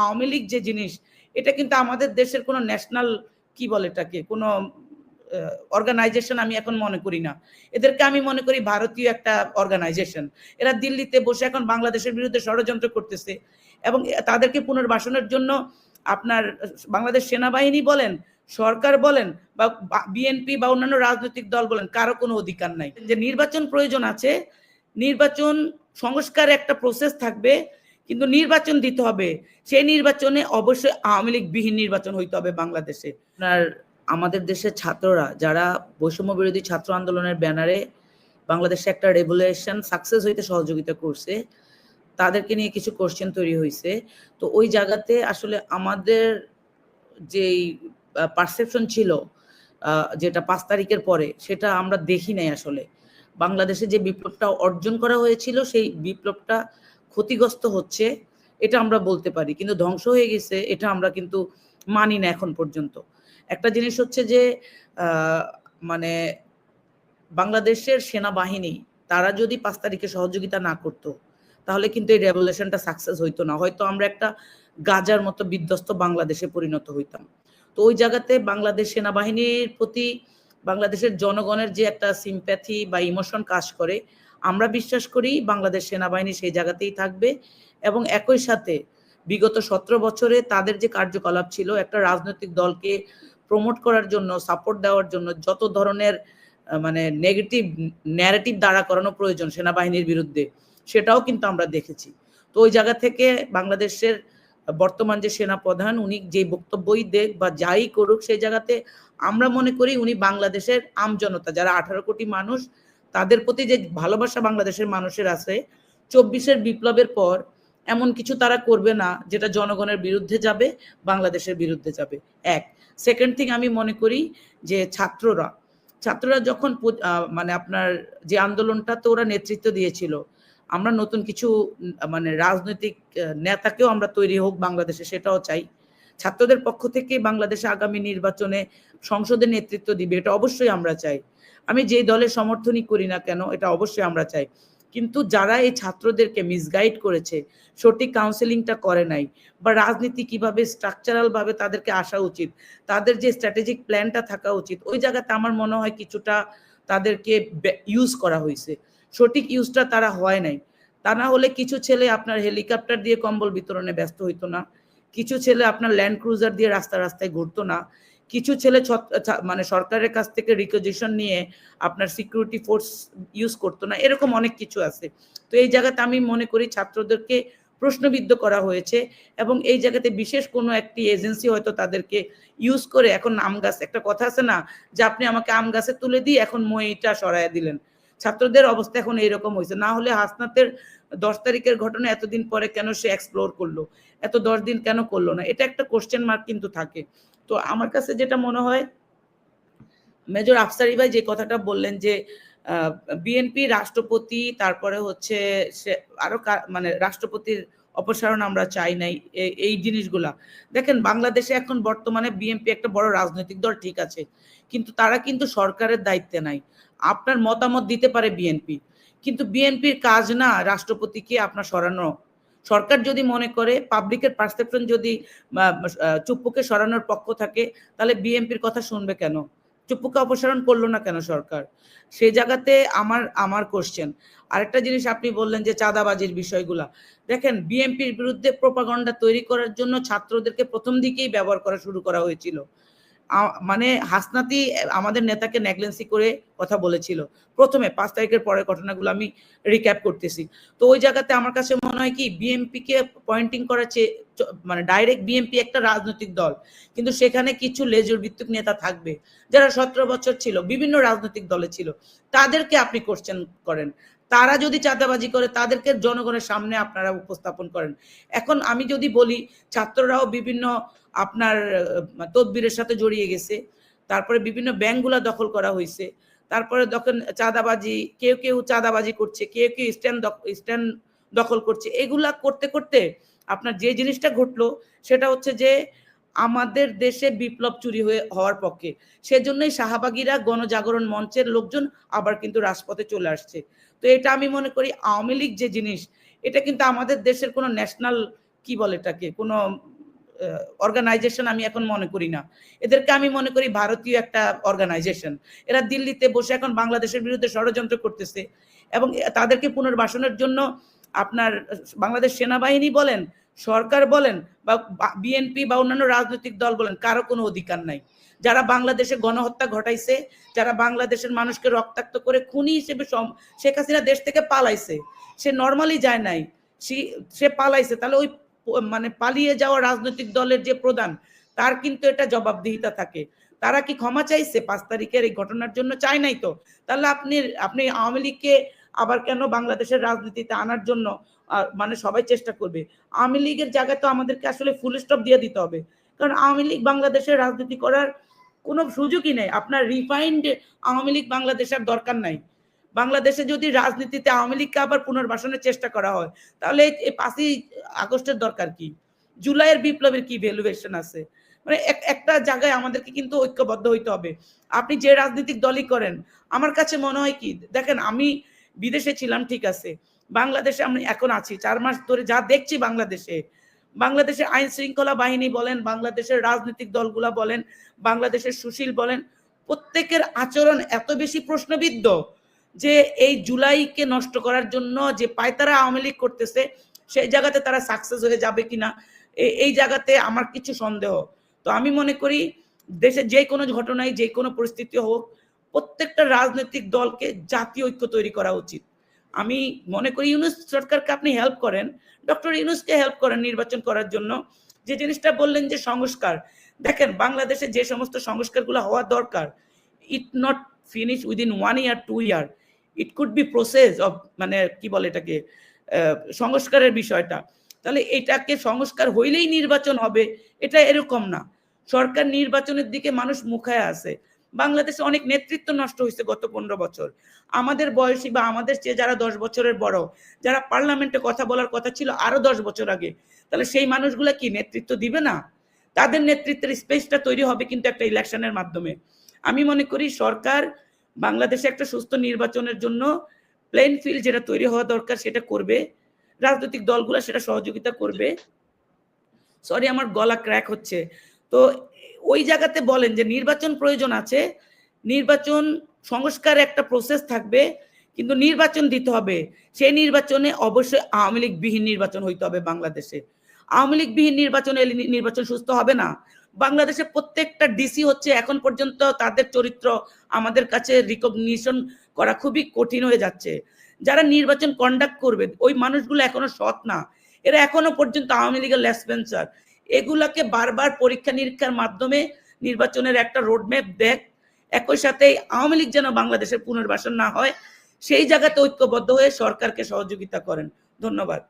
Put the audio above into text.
আওয়ামী লীগ যে জিনিস, এটা কিন্তু আমাদের দেশের কোনো ন্যাশনাল কি বলে এটাকে, কোনো অর্গানাইজেশন আমি এখন মনে করি না। এদেরকে আমি মনে করি ভারতীয় একটা অর্গানাইজেশন এরা দিল্লিতে বসে এখন বাংলাদেশের বিরুদ্ধে ষড়যন্ত্র করতেছে এবং তাদেরকে পুনর্বাসনের জন্য আপনার, বাংলাদেশ সেনাবাহিনী বলেন, সরকার বলেন বা বিএনপি বা অন্যান্য রাজনৈতিক দল বলেন, কারও কোনো অধিকার নাই। যে নির্বাচন প্রয়োজন আছে, নির্বাচন সংস্কার একটা প্রসেস থাকবে কিন্তু নির্বাচন দিতে হবে। সেই নির্বাচনে অবশ্যই আওয়ামী লীগ বিহীন নির্বাচন হইতে হবে বাংলাদেশে। আপনার আমাদের দেশের ছাত্ররা যারা বৈষম্য বিরোধী ছাত্র আন্দোলনের ব্যানারে বাংলাদেশে একটা রেভুলেশন সাকসেস হইতে সহযোগিতা করছে তাদেরকে নিয়ে কিছু কোশ্চেন তৈরি হয়েছে তো ওই জায়গাতে আসলে আমাদের যেই পারসেপশন ছিল যেটা পাঁচ তারিখের পরে সেটা আমরা দেখি নাই আসলে। বাংলাদেশে যে বিপ্লবটা অর্জন করা হয়েছিল সেই বিপ্লবটা ক্ষতিগ্রস্ত হচ্ছে, এটা আমরা বলতে পারি। কিন্তু ধ্বংস হয়ে গেছে, এটা আমরা কিন্তু মানি না এখন পর্যন্ত। একটা জিনিস হচ্ছে যে মানে বাংলাদেশের সেনাবাহিনী, তারা যদি পাঁচ তারিখে সহযোগিতা না করতো, তাহলে কিন্তু এই রেভলিউশনটা সাকসেস হইতো না। হয়তো আমরা একটা গাজার মতো বিধ্বস্ত বাংলাদেশে পরিণত হইতাম। তো ওই জায়গাতে বাংলাদেশ সেনাবাহিনীর প্রতি, বাংলাদেশের জনগণের যে একটা সিম্প্যাথি বা ইমোশন কাজ করে আমরা বিশ্বাস করি বাংলাদেশ সেনাবাহিনী সেই জায়গাতেই থাকবে এবং একই সাথে বিগত সতেরো বছরে তাদের যে কার্যকলাপ ছিল, একটা রাজনৈতিক দলকে প্রমোট করার জন্য সাপোর্ট দেওয়ার জন্য যত ধরনের মানে নেগেটিভ ন্যারেটিভ দাঁড়া করানো প্রয়োজন সেনাবাহিনীর বিরুদ্ধে, সেটাও কিন্তু আমরা দেখেছি। তো ওই জায়গা থেকে বাংলাদেশের বর্তমান যে সেনা প্রধান উনি যে বক্তব্যই দেখ বা যাই করুক সেই জায়গাতে আমরা মনে করি উনি বাংলাদেশের আমজনতা, যারা আঠারো কোটি মানুষ তাদের প্রতি যে ভালোবাসা বাংলাদেশের মানুষের আছে, চব্বিশের বিপ্লবের পর এমন কিছু তারা করবে না যেটা জনগণের বিরুদ্ধে যাবে, বাংলাদেশের বিরুদ্ধে যাবে। এক। সেকেন্ড থিং আমি মনে করি যে ছাত্ররা ছাত্ররা যখন মানে আপনার যে আন্দোলনটা তো ওরা নেতৃত্ব দিয়েছিল, আমরা নতুন কিছু মানে রাজনৈতিক নেতাকেও আমরা তৈরি হোক বাংলাদেশে সেটাও চাই। ছাত্রদের পক্ষ থেকে বাংলাদেশে আগামী নির্বাচনে সংসদের নেতৃত্ব দিবে, এটা অবশ্যই আমরা চাই। আমি যে দলের সমর্থনই করি না কেন, এটা অবশ্যই আমরা চাই। কিন্তু যারা এই ছাত্রদেরকে মিসগাইড করেছে, সঠিক কাউন্সেলিংটা করে নাই বা রাজনীতি কীভাবে স্ট্রাকচারাল ভাবে তাদেরকে আসা উচিত, তাদের যে স্ট্র্যাটেজিক প্ল্যানটা থাকা উচিত, ওই জায়গাতে আমার মনে হয় কিছুটা তাদেরকে ইউজ করা হয়েছে সঠিক ইউজটা তারা হয় নাই। তা না হলে কিছু ছেলে আপনার হেলিকপ্টার দিয়ে কম্বল বিতরণে ব্যস্ত হইতো না। কিছু ছেলে আপনার ল্যান্ড ক্রুজার দিয়ে রাস্তা রাস্তায় ঘুরতো না। কিছু ছেলে মানে সরকারের কাছ থেকে রিকোজিশন নিয়ে আপনার সিকিউরিটি ফোর্স ইউজ করতো না। এরকম অনেক কিছু আছে। তো এই জায়গাতে আমি মনে করি ছাত্রদেরকে প্রশ্নবিদ্ধ করা হয়েছে এবং এই জায়গাতে বিশেষ কোনো একটি এজেন্সি হয়তো তাদেরকে ইউজ করে এখন আম গাছ একটা কথা আছে না যে, আপনি আমাকে আম গাছে তুলে দিয়ে এখন মইটা সরাইয়া দিলেন। ছাত্রদের অবস্থা এখন এইরকম হয়েছে। না হলে হাসনাতের দশ তারিখের ঘটনা এতদিন পরে কেন সে এক্সপ্লোর করল? এত দশ দিন কেন করল না? এটা একটা কোশ্চেন মার্ক কিন্তু থাকে। তো আমার কাছে যেটা মনে হয়, মেজর আফসারি ভাই যে কথাটা বললেন যে বিএনপি রাষ্ট্রপতি, তারপরে হচ্ছে সে আরও মানে রাষ্ট্রপতির অপসারণ আমরা চাই নাই এই জিনিসগুলা। দেখেন, বাংলাদেশে এখন বর্তমানে বিএনপি একটা বড় রাজনৈতিক দল ঠিক আছে, কিন্তু তারা কিন্তু সরকারের দায়িত্বে নাই। আপনার মতামত দিতে পারে বিএনপি কিন্তু বিএনপির কাজ না রাষ্ট্রপতিকে আপনার সরানো। সরকার যদি মনে করে পাবলিকের পারসেপশন যদি চুপ্পুকে সরানোর পক্ষ থাকে, তাহলে বিএনপির কথা শুনবে কেন? চুপ্পুকে অপসারণ করল না কেন সরকার? সেই জায়গাতে আমার আমার কোশ্চেন আরেকটা জিনিস আপনি বললেন যে চাঁদাবাজির বিষয়গুলা। দেখেন বিএনপির বিরুদ্ধে প্রপাগন্ডা তৈরি করার জন্য ছাত্রদেরকে প্রথম দিকেই ব্যবহার করা শুরু করা হয়েছিল। মানে হাসনাতি আমাদের নেতাকে নেগলেন্সি করে কথা বলেছিল। প্রথমে, পাঁচ তারিখের পরের ঘটনাগুলো আমি রিক্যাপ করতেছি। তো ওই জায়গাতে আমার কাছে মনে হয় কি বিএমপিকে পয়েন্টিং চেয়ে মানে ডাইরেক্ট বিএমপি একটা রাজনৈতিক দল। কিন্তু সেখানে কিছু লেজুর ভিত্তিক নেতা থাকবে, যারা সতেরো বছর ছিল, বিভিন্ন রাজনৈতিক দলে ছিল। তাদেরকে আপনি কোশ্চেন করেন। তারা যদি চাঁদাবাজি করে, তাদেরকে জনগণের সামনে আপনারা উপস্থাপন করেন। এখন আমি যদি বলি, ছাত্ররাও বিভিন্ন আপনার তদবিরের সাথে জড়িয়ে গেছে। তারপরে বিভিন্ন ব্যাংকগুলা দখল করা হয়েছে তারপরে দখল চাঁদাবাজি, কেউ কেউ চাঁদাবাজি করছে, কেউ কেউ স্ট্যান্ড স্ট্যান্ড দখল করছে। এগুলা করতে করতে আপনার যে জিনিসটা ঘটলো, সেটা হচ্ছে যে আমাদের দেশে বিপ্লব চুরি হয়ে, হওয়ার পক্ষে। সেজন্যই শাহবাগীরা গণজাগরণ মঞ্চের লোকজন আবার কিন্তু রাজপথে চলে আসছে। তো এটা আমি মনে করি আওয়ামী লীগ যে জিনিস, এটা কিন্তু আমাদের দেশের কোনো ন্যাশনাল, কি বলে এটাকে, কোনো অর্গানাইজেশন আমি এখন মনে করি না। এদেরকে আমি মনে করি ভারতীয় একটা অর্গানাইজেশন। এরা দিল্লিতে বসে এখন বাংলাদেশের বিরুদ্ধে ষড়যন্ত্র করতেছে এবং তাদেরকে পুনর্বাসনের জন্য আপনার, বাংলাদেশ সেনাবাহিনী বলেন সরকার বলেন বা বিএনপি বা অন্যান্য রাজনৈতিক দল বলেন, কারও কোনো অধিকার নাই। যারা বাংলাদেশে গণহত্যা ঘটাইছে, যারা বাংলাদেশের মানুষকে রক্তাক্ত করে খুনি হিসেবে শেখ হাসিনা দেশ থেকে পালাইছে, সে নর্মালি যায় নাই। সে পালাইছে, তাহলে ওই মানে পালিয়ে যাওয়া রাজনৈতিক দলের যে প্রধান, তার কিন্তু এটা জবাবদিহিতা থাকে। তারা কি ক্ষমা চাইছে? পাঁচ তারিখের এই ঘটনার জন্য চায় নাই তো? তাহলে আপনি আপনি আওয়ামী লীগকে আবার কেন বাংলাদেশের রাজনীতিতে আনার জন্য মানে সবাই চেষ্টা করবে? আওয়ামী লীগের জায়গায় তো আমাদেরকে আসলে ফুল স্টপ দিয়ে দিতে হবে। কারণ আওয়ামী লীগ বাংলাদেশের রাজনীতি করার কোনো সুযোগই নেই। আপনার রিফাইন্ড আওয়ামী লীগ বাংলাদেশের দরকার নাই। বাংলাদেশে যদি রাজনীতিতে আওয়ামী লীগকে আবার পুনর্বাসনের চেষ্টা করা হয়, তাহলে এই পাঁচই আগস্টের দরকার কি? জুলাইয়ের বিপ্লবের কি ভ্যালুয়েশন আছে? মানে একটা জায়গায় আমাদেরকে কিন্তু ঐক্যবদ্ধ হইতে হবে। আপনি যে রাজনৈতিক দলই করেন, আমার কাছে মনে হয় কি, দেখেন আমি বিদেশে ছিলাম, ঠিক আছে। বাংলাদেশে আমি এখন আছি, চার মাস ধরে যা দেখছি বাংলাদেশে। বাংলাদেশের আইন শৃঙ্খলা বাহিনী বলেন, বাংলাদেশের রাজনৈতিক দলগুলা বলেন, বাংলাদেশের সুশীল বলেন, প্রত্যেকের আচরণ এত বেশি প্রশ্নবিদ্ধ যে এই জুলাইকে নষ্ট করার জন্য যে পায়তারা আওয়ামী লীগ করতেছে, সেই জায়গাতে তারা সাকসেস হয়ে যাবে কিনা এই জায়গাতে আমার কিছু সন্দেহ। তো আমি মনে করি, দেশে যে কোনো ঘটনায়, যে কোনো পরিস্থিতি হোক প্রত্যেকটা রাজনৈতিক দলকে জাতীয় ঐক্য তৈরি করা উচিত। আমি মনে করি ইউনুস সরকারকে আপনি হেল্প করেন ডক্টর ইউনুসকে হেল্প করেন নির্বাচন করার জন্য। যে জিনিসটা বললেন যে সংস্কার, দেখেন বাংলাদেশে যে সমস্ত সংস্কারগুলো হওয়া দরকার it not finish within one year two year it could be process of মানে কি বলে এটাকে সংস্কারের বিষয়টা। তাহলে এটাকে সংস্কার হইলেই নির্বাচন হবে, এটা এরকম না। সরকার নির্বাচনের দিকে মানুষ মুখায় আছে। বাংলাদেশে অনেক নেতৃত্ব নষ্ট হয়েছে গত পনেরো বছর। আমাদের বয়সী বা আমাদের চেয়ে যারা দশ বছরের বড়, যারা পার্লামেন্টে কথা বলার কথা ছিল আরও দশ বছর আগে, তাহলে সেই মানুষগুলা কি নেতৃত্ব দিবে না? তাদের নেতৃত্বের স্পেসটা তৈরি হবে কিন্তু একটা ইলেকশনের মাধ্যমে। আমি মনে করি সরকার বাংলাদেশে একটা সুস্থ নির্বাচনের জন্য প্লেন ফিল্ড যেটা তৈরি হওয়া দরকার সেটা করবে, রাজনৈতিক দলগুলো সেটা সহযোগিতা করবে। সরি, আমার গলা ক্র্যাক হচ্ছে। তো ওই জায়গাতে বলেন যে নির্বাচন প্রয়োজন আছে, নির্বাচন সংস্কার একটা প্রসেস থাকবে, কিন্তু নির্বাচন দিতে হবে। সেই নির্বাচনে অবশ্যই আওয়ামী লীগবিহীন নির্বাচন হইতে হবে বাংলাদেশে। আওয়ামী লীগ বিহীন নির্বাচন এলে নির্বাচন সুস্থ হবে না। বাংলাদেশে প্রত্যেকটা ডিসি হচ্ছে এখন পর্যন্ত তাদের চরিত্র আমাদের কাছে রিকগনিশন করা খুবই কঠিন হয়ে যাচ্ছে। যারা নির্বাচন কন্ডাক্ট করবে, ওই মানুষগুলো এখনও সৎ না। এরা এখনও পর্যন্ত আওয়ামী লীগের লেসপেন্সার এগুলাকে বারবার পরীক্ষা নিরীক্ষার মাধ্যমে নির্বাচনের একটা রোডম্যাপ দেখ। একই সাথে আওয়ামী লীগ যেন বাংলাদেশের পুনর্বাসন না হয়, সেই জায়গাতে ঐক্যবদ্ধ হয়ে সরকারকে সহযোগিতা করেন। ধন্যবাদ।